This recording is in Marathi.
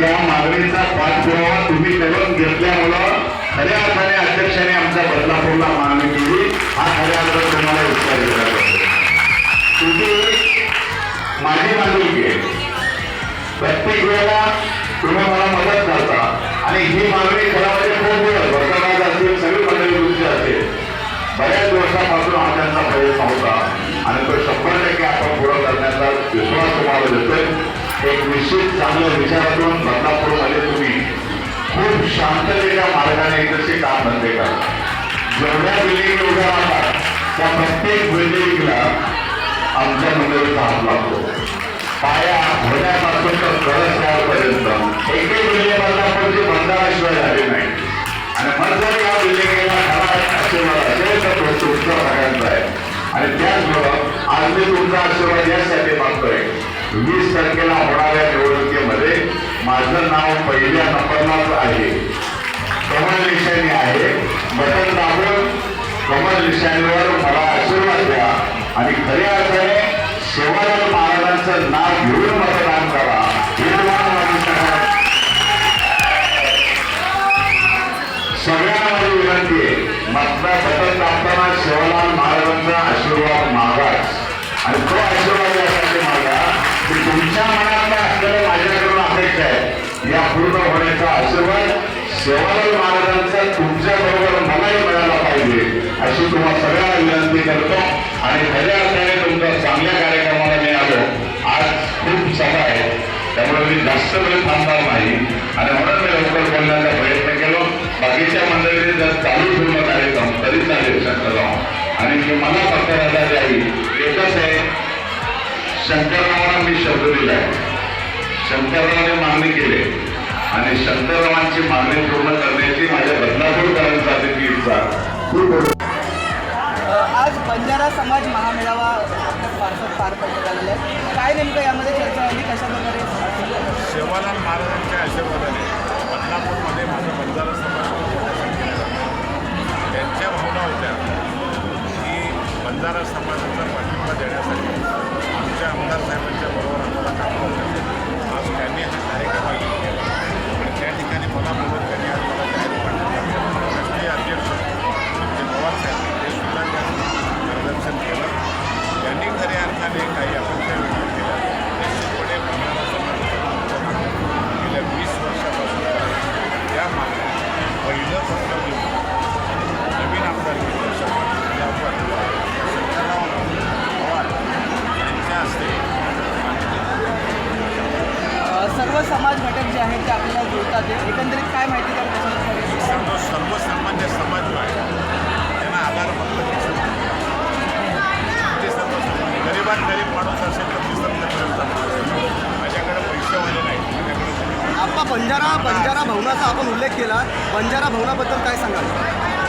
त्या मागणीचा पाठपुरावा तुम्ही करून घेतल्यामुळं खऱ्या अध्यक्षाने आमच्या बदलापूरला मागणी केली हा खऱ्या अर्थाने तुम्हाला उत्तर दिला तुम्ही माझी प्रत्येक वेळेला तुम्ही मला मदत करता आणि ही मागणी होता. आणि तो शंभर टक्के आपण पुरा करण्याचा विश्वास तुम्हाला देतोय एक निश्चित चांगल्या विचारातून बदलापूर बदलापूरमध्ये तुम्ही. खूप शांततेच्या मार्गाने जसे काम धंदे करा. जेवढ्या बिल्डिंग उभ्या राहतात त्या प्रत्येक बिल्डिंगला आमच्या मंडळीचा हात लागतो पाया होण्यापासून तर कळस यापर्यंत एक बिल्डिंग बदलापूरची बंधाराशिवाय वीस तारखेला होणाऱ्या निवडणुकीमध्ये माझं नाव पहिल्या नंबरलाच आहे. कमल निशाणी आहे. बटन दाबून कमल निशाणीवर मला आशीर्वाद द्या आणि खऱ्या अर्थाने सेवालाल महाराजांचं नाव घेऊन मतदान करा. हे तुम्हाला सगळ्यांना माझी विनंती आहे. मतदार बटन दाबताना शिवलाल महाराजांचा आशीर्वाद मागाच आणि तो आशीर्वाद शिवलाल महाराजांचा तुमच्या बरोबर मलाही मिळाला पाहिजे अशी तुम्हा सगळ्यांना विनंती करतो. आणि खऱ्या अर्थाने तुमच्या चांगल्या कार्यक्रमाला मी आलो. आज खूप सभा आहे. त्यामुळे मी जास्त वेळ थांबणार नाही. आणि म्हणून मी लवकर बोलण्याचा प्रयत्न केलो. बाकीच्या मंडळीने जर चालू ठेवलं कार्यक्रम तरी चालेल शंकरराव. आणि मी मला फक्त द्यावी एकच आहे शंकररावांना मी शब्द आहे शंकररावाने मागणी केली आणि शंकररावांची मागणी पूर्ण करण्याची माझ्या बदलापूरकरांसाठी ती इच्छा खूप आज बंजारा समाज महामेळावा पार पडण्यात आलेला आहे काय नेमकं यामध्ये चर्चा झाली? कशा प्रकारे शिवालाल महाराजांच्या आशीर्वादाने बदलापूरमध्ये माझं बंजारा समाज त्यांच्या भावना होत्या की बंजारा समाजाचा पाठिंबा देण्यासाठी समाज घटक जे आहेत ते आपल्याला जुळतात. आहे. एकंदरीत काय माहिती सर्व सर्वसामान्य समाज जो आहे. त्यांना आधार फक्त. ते सर्व समाज गरीबात गरीब माणूस असेल तर दिसत नाही माझ्याकडे पैसेवाले नाही माझ्याकडे आप्पा बंजारा बंजारा भवनाचा आपण उल्लेख केला. बंजारा भवनाबद्दल काय सांगाल?